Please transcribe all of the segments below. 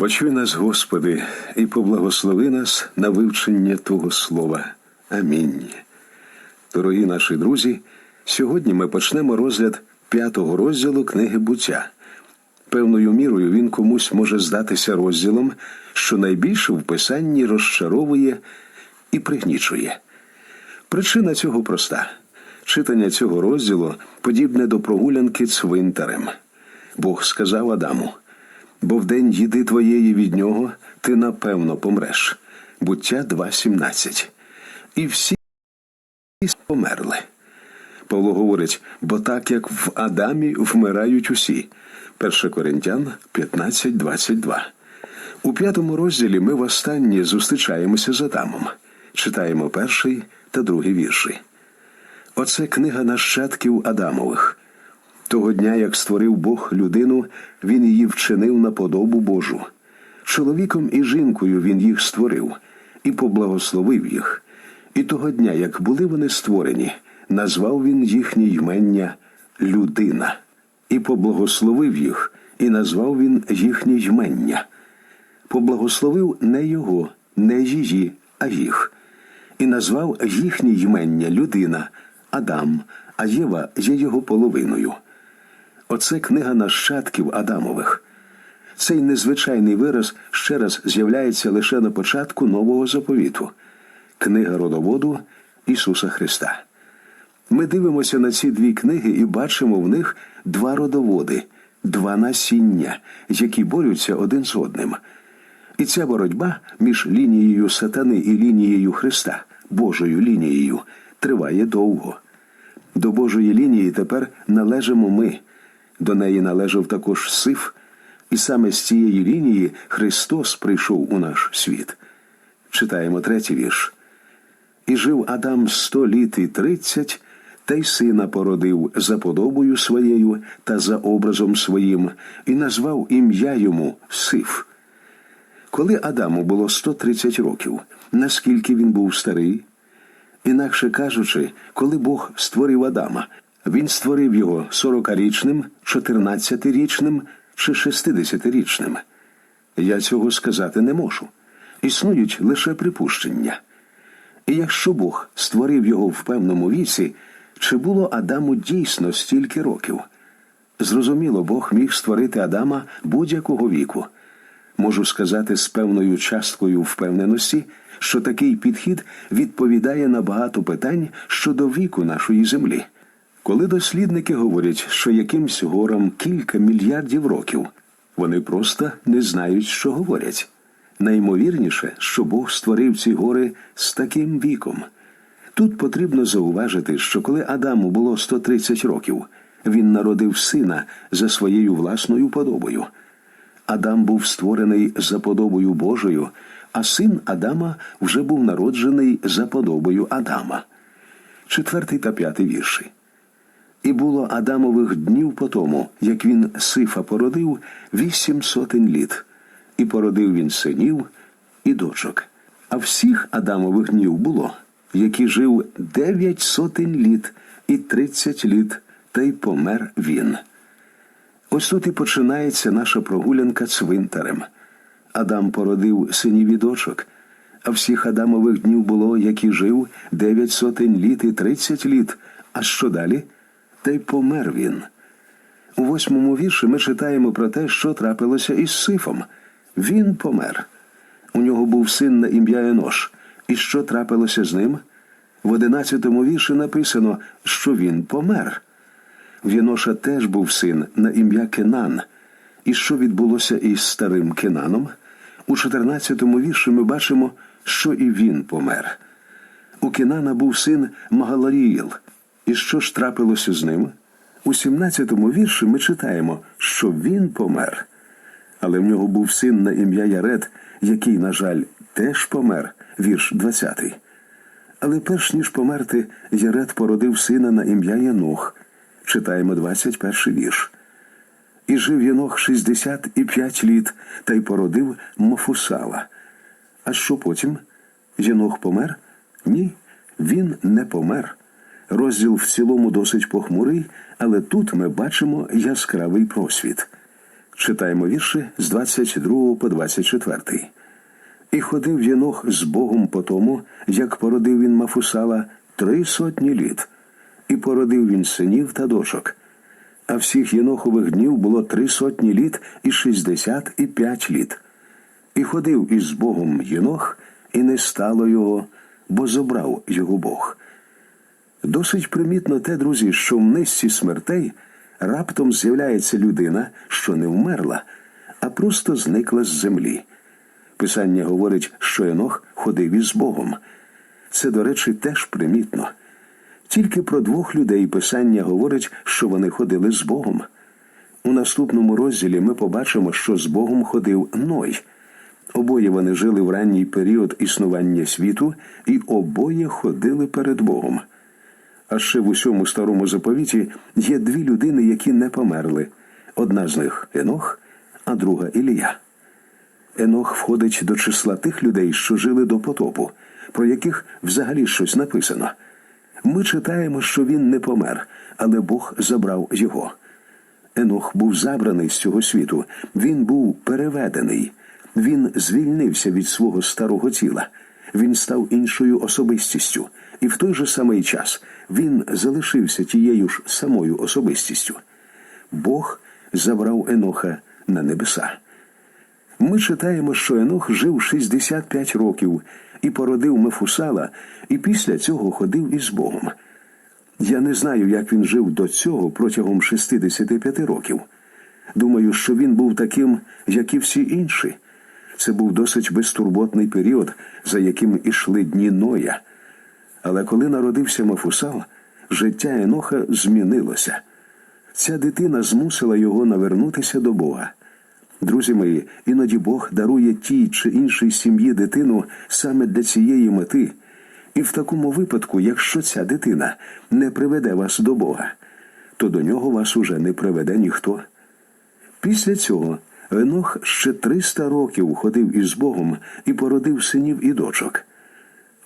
Почуй нас, Господи, і поблагослови нас на вивчення Твого Слова. Амінь. Дорогі наші друзі, сьогодні ми почнемо розгляд п'ятого розділу книги буття. Певною мірою він комусь може здатися розділом, що найбільше в писанні розчаровує і пригнічує. Причина цього проста. Читання цього розділу подібне до прогулянки цвинтарем. Бог сказав Адаму: бо в день їди твоєї від нього ти напевно помреш. Буття 2.17. І всі померли. Павло говорить, бо так як в Адамі вмирають усі. 1 Коринтян 15.22. У п'ятому розділі ми востаннє зустрічаємося з Адамом. Читаємо перший та другий вірші. Оце книга нащадків Адамових. Того дня, як створив Бог людину, він її вчинив на подобу Божу. Чоловіком і жінкою він їх створив і поблагословив їх. І того дня, як були вони створені, назвав він їхнє ймення людина, і поблагословив їх, і назвав він їхнє ймення. Поблагословив не його, не її, а їх, і назвав їхнє ймення людина, Адам, а Єва є його половиною. Оце книга нащадків Адамових. Цей незвичайний вираз ще раз з'являється лише на початку нового заповіту книга родоводу Ісуса Христа. Ми дивимося на ці дві книги і бачимо в них два родоводи, два насіння, які борються один з одним. І ця боротьба між лінією сатани і лінією Христа, Божою лінією, триває довго. До Божої лінії тепер належимо ми. До неї належав також Сиф, і саме з цієї лінії Христос прийшов у наш світ. Читаємо третій вірш. І жив Адам сто літ і тридцять, та й сина породив за подобою своєю та за образом своїм, і назвав ім'я йому Сиф. Коли Адаму було 130 років, наскільки він був старий? Інакше кажучи, коли Бог створив Адама, він створив його 40-річним, 14-річним чи 60-річним. Я цього сказати не можу. Існують лише припущення. І якщо Бог створив його в певному віці, чи було Адаму дійсно стільки років? Зрозуміло, Бог міг створити Адама будь-якого віку. Можу сказати з певною часткою впевненості, що такий підхід відповідає на багато питань щодо віку нашої землі. Коли дослідники говорять, що якимсь горам кілька мільярдів років, вони просто не знають, що говорять. Наймовірніше, що Бог створив ці гори з таким віком. Тут потрібно зауважити, що коли Адаму було 130 років, він народив сина за своєю власною подобою. Адам був створений за подобою Божою, а син Адама вже був народжений за подобою Адама. Четвертий та п'ятий вірші. І було Адамових днів по тому, як він сифа породив, вісім сотень літ, і породив він синів і дочок. А всіх Адамових днів було, які жив дев'ять сотень літ і тридцять літ, та й помер він. Ось тут і починається наша прогулянка цвинтарем. Адам породив синів і дочок, а всіх Адамових днів було, які жив дев'ять сотень літ і тридцять літ. А що далі? Та й помер він. У восьмому вірші ми читаємо про те, що трапилося із Сифом. Він помер. У нього був син на ім'я Енош. І що трапилося з ним? В одинадцятому вірші написано, що він помер. В Єноша теж був син на ім'я Кенан. І що відбулося із старим Кенаном? У 14-му вірші ми бачимо, що і він помер. У Кенана був син Магаларіїл. І що ж трапилося з ним? У 17-му вірші ми читаємо, що він помер. Але в нього був син на ім'я Яред, який, на жаль, теж помер, вірш 20. Але перш ніж померти, Яред породив сина на ім'я Янох. Читаємо 21 вірш. І жив Єнох 65 літ та й породив Мафусала. А що потім? Єнох помер? Ні, він не помер. Розділ в цілому досить похмурий, але тут ми бачимо яскравий просвіт. Читаємо вірші з 22 по 24. І ходив Єнох з Богом по тому, як породив він Мафусала три сотні літ, і породив він синів та дочок. А всіх Єнохових днів було три сотні літ і шістдесят і п'ять літ. І ходив із Богом Єнох, і не стало його, бо забрав його Бог. Досить примітно те, друзі, що в низці смертей раптом з'являється людина, що не вмерла, а просто зникла з землі. Писання говорить, що Енох ходив із Богом. Це, до речі, теж примітно. Тільки про двох людей Писання говорить, що вони ходили з Богом. У наступному розділі ми побачимо, що з Богом ходив Ной. Обоє вони жили в ранній період існування світу, і обоє ходили перед Богом. А ще в усьому старому заповіті є дві людини, які не померли. Одна з них Енох, а друга Ілія. Енох входить до числа тих людей, що жили до потопу, про яких взагалі щось написано. Ми читаємо, що він не помер, але Бог забрав його. Енох був забраний з цього світу, він був переведений, він звільнився від свого старого тіла, він став іншою особистістю, і в той же самий час він залишився тією ж самою особистістю. Бог забрав Еноха на небеса. Ми читаємо, що Енох жив 65 років і породив Мефусала, і після цього ходив із Богом. Я не знаю, як він жив до цього протягом 65 років. Думаю, що він був таким, як і всі інші. Це був досить безтурботний період, за яким ішли дні Ноя. Але коли народився Мафусал, життя Еноха змінилося. Ця дитина змусила його навернутися до Бога. Друзі мої, іноді Бог дарує тій чи іншій сім'ї дитину саме для цієї мети. І в такому випадку, якщо ця дитина не приведе вас до Бога, то до нього вас уже не приведе ніхто. Після цього Енох ще 300 років ходив із Богом і породив синів і дочок.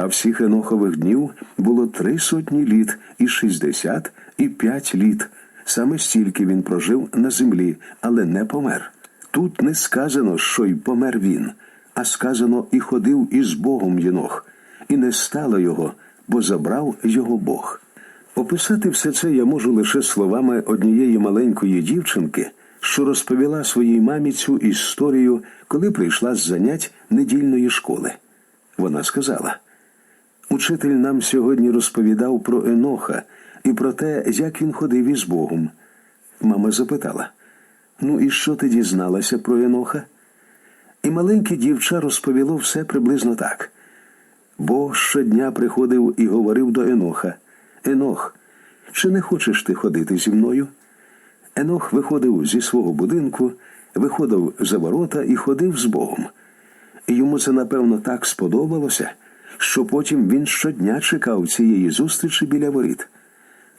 А всіх Енохових днів було три сотні літ і шістдесят і п'ять літ. Саме стільки він прожив на землі, але не помер. Тут не сказано, що й помер він, а сказано і ходив із Богом Єнох, і не стало його, бо забрав його Бог. Описати все це я можу лише словами однієї маленької дівчинки, що розповіла своїй мамі цю історію, коли прийшла з занять недільної школи. Вона сказала: Учитель нам сьогодні розповідав про Еноха і про те, як він ходив із Богом. Мама запитала: Ну, і що ти дізналася про Еноха? І маленьке дівча розповіло все приблизно так. Бог щодня приходив і говорив до Еноха: Енох, чи не хочеш ти ходити зі мною? Енох виходив зі свого будинку, виходив за ворота і ходив з Богом. І йому це, напевно, так сподобалося, що потім він щодня чекав цієї зустрічі біля воріт.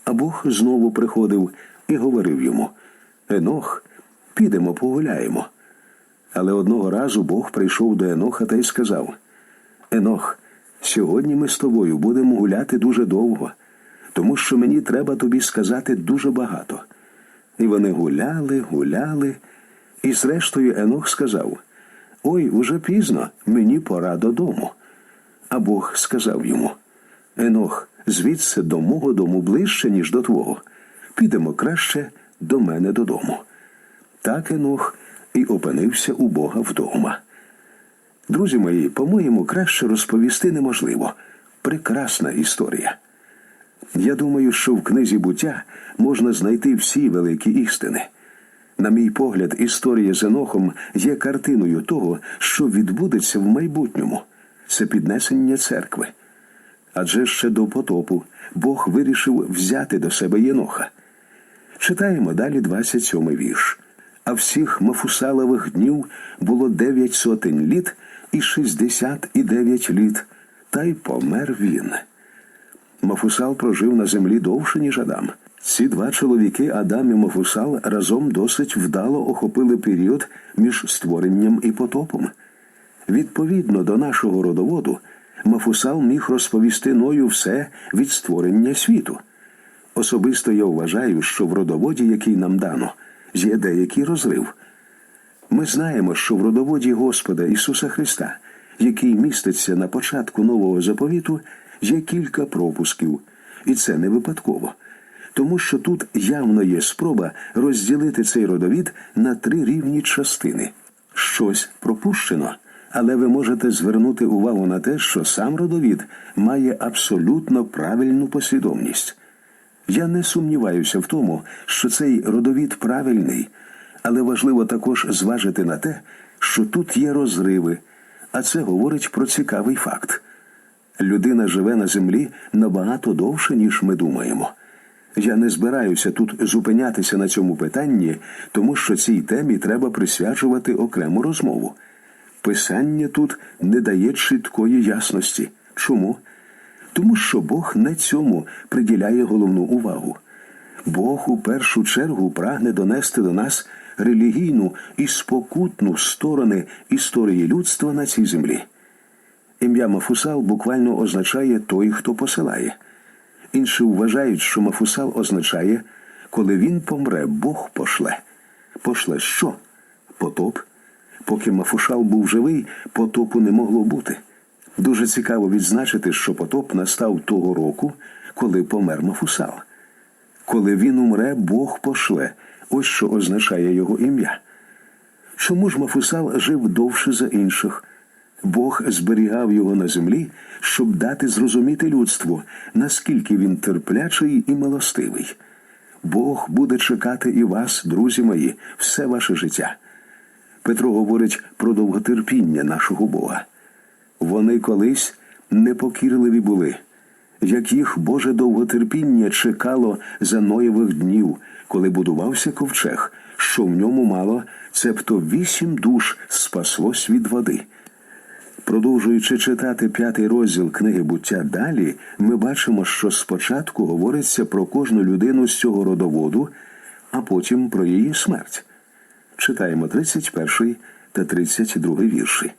А Бог знову приходив і говорив йому: Енох, підемо погуляємо. Але одного разу Бог прийшов до Еноха та й сказав: Енох, сьогодні ми з тобою будемо гуляти дуже довго, тому що мені треба тобі сказати дуже багато. І вони гуляли, гуляли, і зрештою Енох сказав: Ой, уже пізно, мені пора додому. А Бог сказав йому: Енох, звідси до мого дому ближче, ніж до твого. Підемо краще до мене додому. Так Енох і опинився у Бога вдома. Друзі мої, по-моєму, краще розповісти неможливо. Прекрасна історія. Я думаю, що в книзі буття можна знайти всі великі істини. На мій погляд, історія з Енохом є картиною того, що відбудеться в майбутньому. Це піднесення церкви. Адже ще до потопу Бог вирішив взяти до себе Єноха. Читаємо далі 27 вірш. А всіх Мафусалових днів було дев'ять сотень літ і шістдесят і дев'ять літ, та й помер він. Мафусал прожив на землі довше, ніж Адам. Ці два чоловіки, Адам і Мафусал, разом досить вдало охопили період між створенням і потопом. Відповідно до нашого родоводу, Мафусал міг розповісти Ною все від створення світу. Особисто я вважаю, що в родоводі, який нам дано, є деякий розрив. Ми знаємо, що в родоводі Господа Ісуса Христа, який міститься на початку нового заповіту, є кілька пропусків, і це не випадково. Тому що тут явно є спроба розділити цей родовід на три рівні частини. Щось пропущено, але ви можете звернути увагу на те, що сам родовід має абсолютно правильну послідовність. Я не сумніваюся в тому, що цей родовід правильний, але важливо також зважити на те, що тут є розриви, а це говорить про цікавий факт. Людина живе на землі набагато довше, ніж ми думаємо. Я не збираюся тут зупинятися на цьому питанні, тому що цій темі треба присвячувати окрему розмову. Писання тут не дає чіткої ясності. Чому? Тому що Бог не цьому приділяє головну увагу. Бог у першу чергу прагне донести до нас релігійну і спокутну сторони історії людства на цій землі. Ім'я Мафусал буквально означає той, хто посилає. Інші вважають, що Мафусал означає, коли він помре, Бог пошле. Пошле що? Потоп. Поки Мафушал був живий, потопу не могло бути. Дуже цікаво відзначити, що потоп настав того року, коли помер Мафусал. Коли він умре, Бог пошле. Ось що означає його ім'я. Чому ж Мафусал жив довше за інших? Бог зберігав його на землі, щоб дати зрозуміти людству, наскільки він терплячий і милостивий. Бог буде чекати і вас, друзі мої, все ваше життя. Петро говорить про довготерпіння нашого Бога. Вони колись непокірливі були, як їх Боже довготерпіння чекало за Ноєвих днів, коли будувався ковчег, що в ньому мало, цебто вісім душ спаслось від води. Продовжуючи читати п'ятий розділ книги буття далі, ми бачимо, що спочатку говориться про кожну людину з цього родоводу, а потім про її смерть. Читаємо 31 та 32 вірші.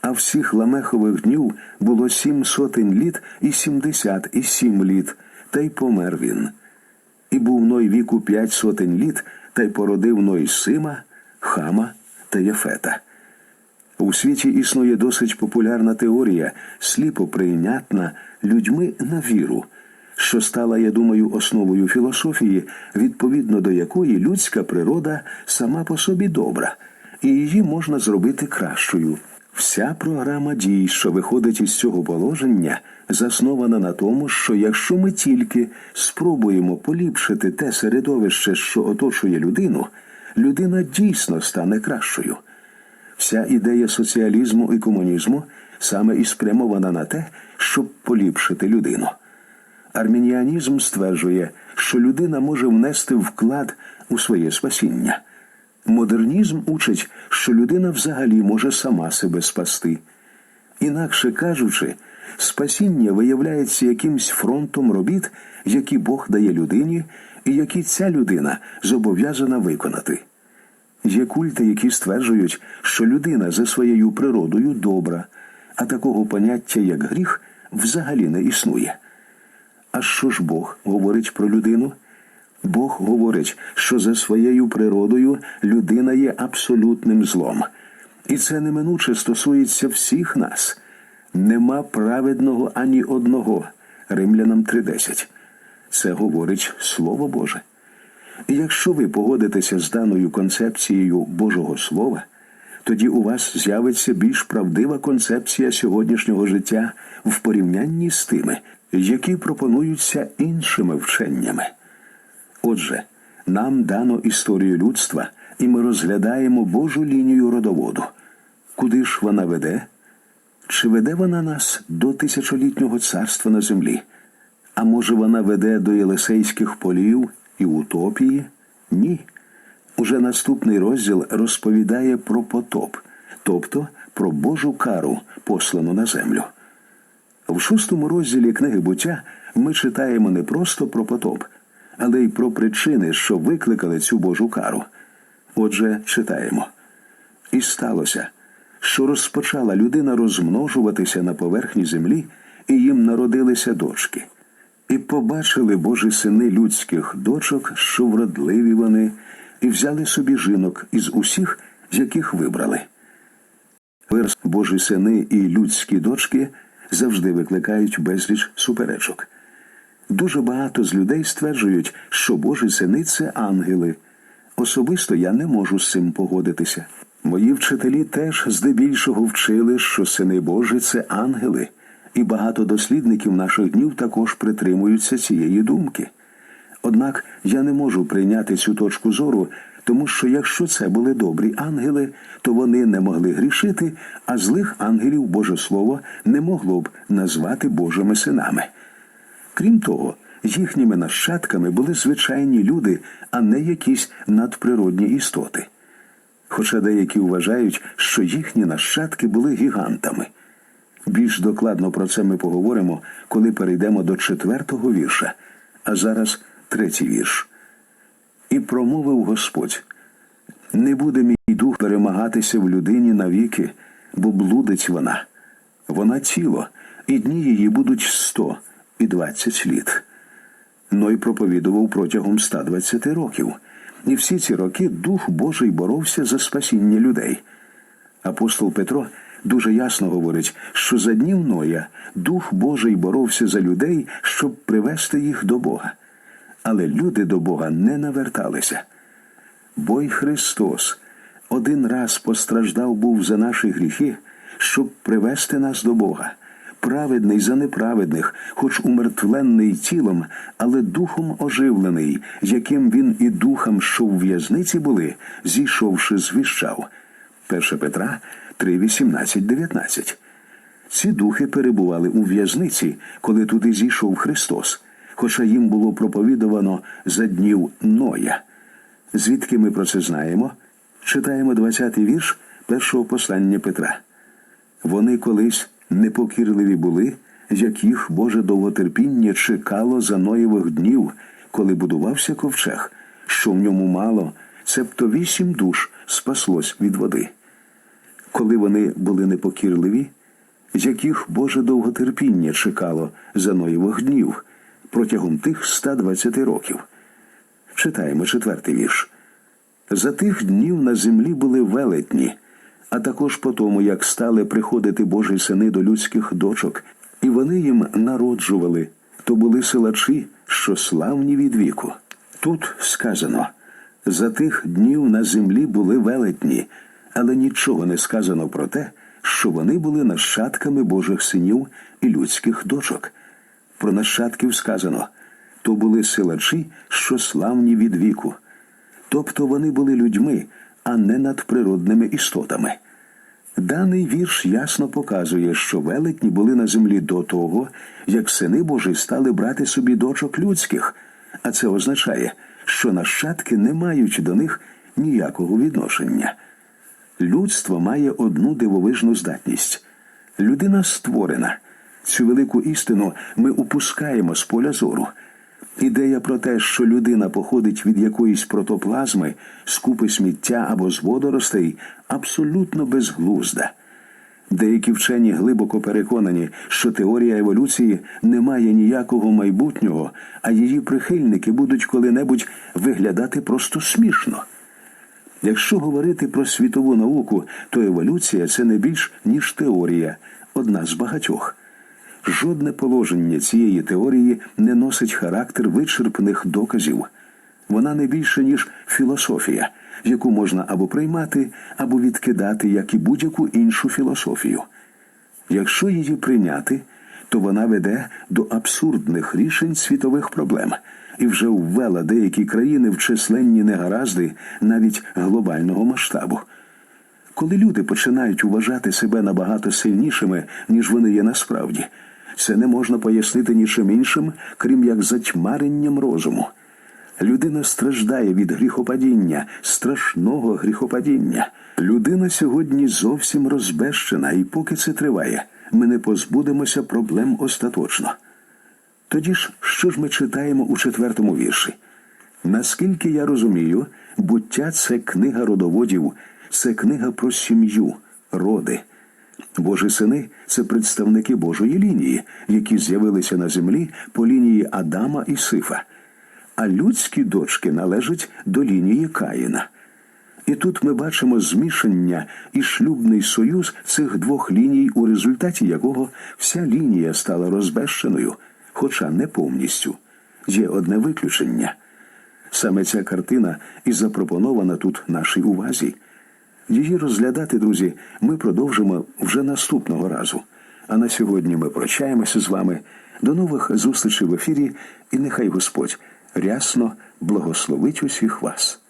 А всіх ламехових днів було сім сотень літ і сімдесят і сім літ, та й помер він. І був ной віку п'ять сотень літ, та й породив ной Сима, Хама та Єфета. У світі існує досить популярна теорія, сліпо прийнятна людьми на віру, що стала, я думаю, основою філософії, відповідно до якої людська природа сама по собі добра, і її можна зробити кращою. Вся програма дій, що виходить із цього положення, заснована на тому, що якщо ми тільки спробуємо поліпшити те середовище, що оточує людину, людина дійсно стане кращою. Вся ідея соціалізму і комунізму саме і спрямована на те, щоб поліпшити людину. Армініанізм стверджує, що людина може внести вклад у своє спасіння. Модернізм учить, що людина взагалі може сама себе спасти. Інакше кажучи, спасіння виявляється якимсь фронтом робіт, які Бог дає людині, і які ця людина зобов'язана виконати. Є культи, які стверджують, що людина за своєю природою добра, а такого поняття, як гріх, взагалі не існує. А що ж Бог говорить про людину? Бог говорить, що за своєю природою людина є абсолютним злом. І це неминуче стосується всіх нас. Нема праведного ані одного. Римлянам 3.10. Це говорить Слово Боже. І якщо ви погодитеся з даною концепцією Божого Слова, тоді у вас з'явиться більш правдива концепція сьогоднішнього життя в порівнянні з тими, які пропонуються іншими вченнями. Отже, нам дано історію людства, і ми розглядаємо Божу лінію родоводу. Куди ж вона веде? Чи веде вона нас до тисячолітнього царства на землі? А може вона веде до Єлисейських полів і утопії? Ні. Уже наступний розділ розповідає про потоп, тобто про Божу кару, послану на землю. В шостому розділі книги буття ми читаємо не просто про потоп, але й про причини, що викликали цю Божу кару. Отже, читаємо. І сталося, що розпочала людина розмножуватися на поверхні землі, і їм народилися дочки. І побачили Божі сини людських дочок, що вродливі вони, і взяли собі жінок із усіх, з яких вибрали. Вираз Божі сини і людські дочки завжди викликають безліч суперечок. Дуже багато з людей стверджують, що Божі сини це ангели. Особисто я не можу з цим погодитися. Мої вчителі теж здебільшого вчили, що сини Божі це ангели, і багато дослідників наших днів також притримуються цієї думки. Однак я не можу прийняти цю точку зору, тому що якщо це були добрі ангели, то вони не могли грішити, а злих ангелів Боже Слово не могло б назвати Божими синами. Крім того, їхніми нащадками були звичайні люди, а не якісь надприродні істоти. Хоча деякі вважають, що їхні нащадки були гігантами. Більш докладно про це ми поговоримо, коли перейдемо до четвертого вірша, а зараз третій вірш. І промовив Господь: Не буде мій дух перемагатися в людині навіки, бо блудить вона. Вона тіло, і дні її будуть сто і двадцять літ. Ной проповідував протягом 120 років, і всі ці роки Дух Божий боровся за спасіння людей. Апостол Петро дуже ясно говорить, що за днів Ноя Дух Божий боровся за людей, щоб привести їх до Бога. Але люди до Бога не наверталися. Бо й Христос один раз постраждав був за наші гріхи, щоб привести нас до Бога. Праведний за неправедних, хоч умертвлений тілом, але духом оживлений, яким він і духом, що в в'язниці були, зійшовши, звіщав. 1 Петра 3, 18, 19. Ці духи перебували у в'язниці, коли туди зійшов Христос, хоча їм було проповідувано за днів Ноя. Звідки ми про це знаємо? Читаємо 20-й вірш першого послання Петра. Вони колись непокірливі були, як їх Боже довготерпіння чекало за Ноєвих днів, коли будувався ковчег, що в ньому мало, цебто вісім душ спаслось від води. Коли вони були непокірливі, яких Боже довготерпіння чекало за Ноєвих днів протягом тих 120 років. Читаємо четвертий вірш. За тих днів на землі були велетні, а також по тому, як стали приходити Божі сини до людських дочок, і вони їм народжували, то були силачі, що славні від віку. Тут сказано за тих днів на землі були велетні, але нічого не сказано про те, що вони були нащадками Божих синів і людських дочок. Про нащадків сказано то були силачі, що славні від віку. Тобто вони були людьми, а не надприродними істотами. Даний вірш ясно показує, що велетні були на землі до того, як сини Божі стали брати собі дочок людських, а це означає, що нащадки не мають до них ніякого відношення. Людство має одну дивовижну здатність. Людина створена. Цю велику істину ми упускаємо з поля зору. Ідея про те, що людина походить від якоїсь протоплазми, з купи сміття або з водоростей, абсолютно безглузда. Деякі вчені глибоко переконані, що теорія еволюції не має ніякого майбутнього, а її прихильники будуть коли-небудь виглядати просто смішно. Якщо говорити про світову науку, то еволюція це не більш ніж теорія, одна з багатьох. Жодне положення цієї теорії не носить характер вичерпних доказів. Вона не більше, ніж філософія, яку можна або приймати, або відкидати, як і будь-яку іншу філософію. Якщо її прийняти, то вона веде до абсурдних рішень світових проблем і вже ввела деякі країни в численні негаразди навіть глобального масштабу. Коли люди починають вважати себе набагато сильнішими, ніж вони є насправді, це не можна пояснити нічим іншим, крім як затьмаренням розуму. Людина страждає від гріхопадіння, страшного гріхопадіння. Людина сьогодні зовсім розбещена, і поки це триває, ми не позбудемося проблем остаточно. Тоді ж, що ж ми читаємо у четвертому вірші? Наскільки я розумію, буття це книга родоводів, це книга про сім'ю, роди. Божі сини це представники Божої лінії, які з'явилися на землі по лінії Адама і Сифа. А людські дочки належать до лінії Каїна. І тут ми бачимо змішання і шлюбний союз цих двох ліній, у результаті якого вся лінія стала розбещеною, хоча не повністю. Є одне виключення. Саме ця картина і запропонована тут нашій увазі. Її розглядати, друзі, ми продовжимо вже наступного разу. А на сьогодні ми прощаємося з вами. До нових зустрічей в ефірі, і нехай Господь рясно благословить усіх вас.